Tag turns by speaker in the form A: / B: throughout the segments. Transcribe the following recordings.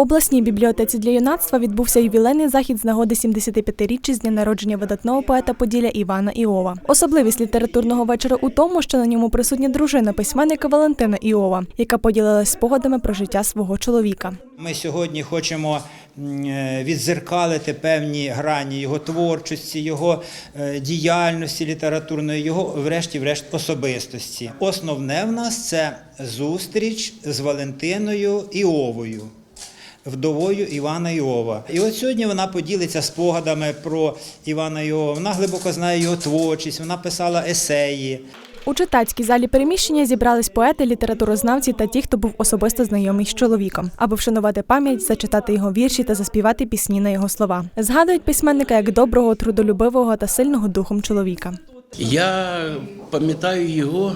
A: обласній бібліотеці для юнацтва відбувся ювілейний захід з нагоди 75-річчя з дня народження видатного поета Поділля Івана Іова. Особливість літературного вечора у тому, що на ньому присутня дружина письменника Валентина Іова, яка поділилась спогадами про життя свого чоловіка.
B: Ми сьогодні хочемо е, відзеркалити певні грані його творчості, його е, діяльності літературної, його, врешті-врешт, особистості. Основне в нас це зустріч з Валентиною Іовою. Вдовою Івана Іова. І от сьогодні вона поділиться спогадами про Івана Іова. Вона глибоко знає його творчість, вона писала есеї.
A: У читацькій залі переміщення зібрались поети, літературознавці та ті, хто був особисто знайомий з чоловіком, аби вшанувати пам'ять, зачитати його вірші та заспівати пісні на його слова. Згадують письменника як доброго, трудолюбивого та сильного духом чоловіка.
C: Я пам'ятаю його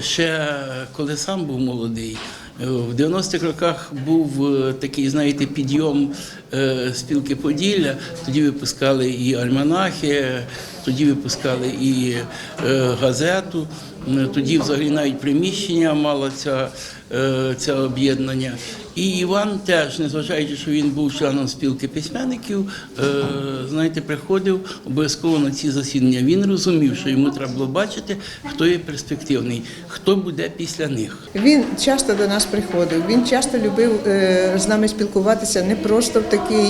C: ще коли сам був молодий. Е, В 90-х роках був е, такий, знаєте, підйом спілки Поділля. Тоді випускали і альманахи, тоді випускали і е, газету. Тоді взагалі навіть приміщення мало ця, е, це об'єднання. І Іван теж, незважаючи, що він був членом спілки письменників, е, знаєте, приходив обов'язково на ці засідання. Він розумів, що йому треба було бачити, хто є перспективний, хто буде після них.
D: Він часто до нас приходив. Він часто любив е, з нами спілкуватися не просто в অনেকেই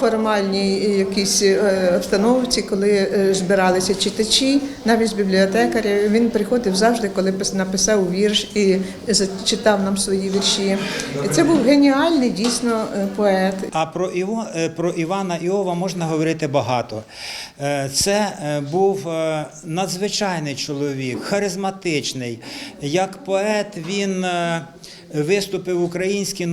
D: формальній якійсь е, обстановці, коли е, збиралися читачі, навіть з бібліотекаря. Він приходив завжди, коли пис- написав вірш і зачитав нам свої вірші. Це був геніальний дійсно е, поет.
B: А про Іво, про Івана Іова можна говорити багато. Це був надзвичайний чоловік, харизматичний. Як поет він виступив в українській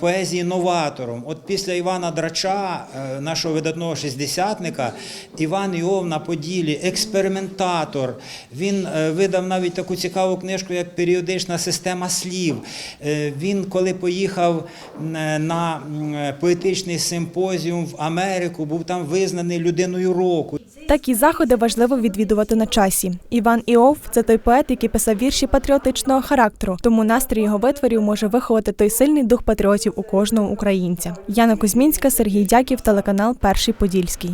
B: поезії новатором. От після Івана Драча, е, нашого видатного шістдесятника, Іван Йов на Поділі, експериментатор. Він е, видав навіть таку цікаву книжку, як періодична система слів. Е, Він, коли поїхав на поетичний симпозіум в Америку, був там визнаний людиною року.
A: Такі заходи важливо відвідувати на часі. Іван Іов це той поет, який писав вірші патріотичного характеру, тому настрій його витворів може виховати той сильний дух патріотів у кожного українця. Яна Кузьмінська, Сергій Дяків, телеканал Перший Подільський.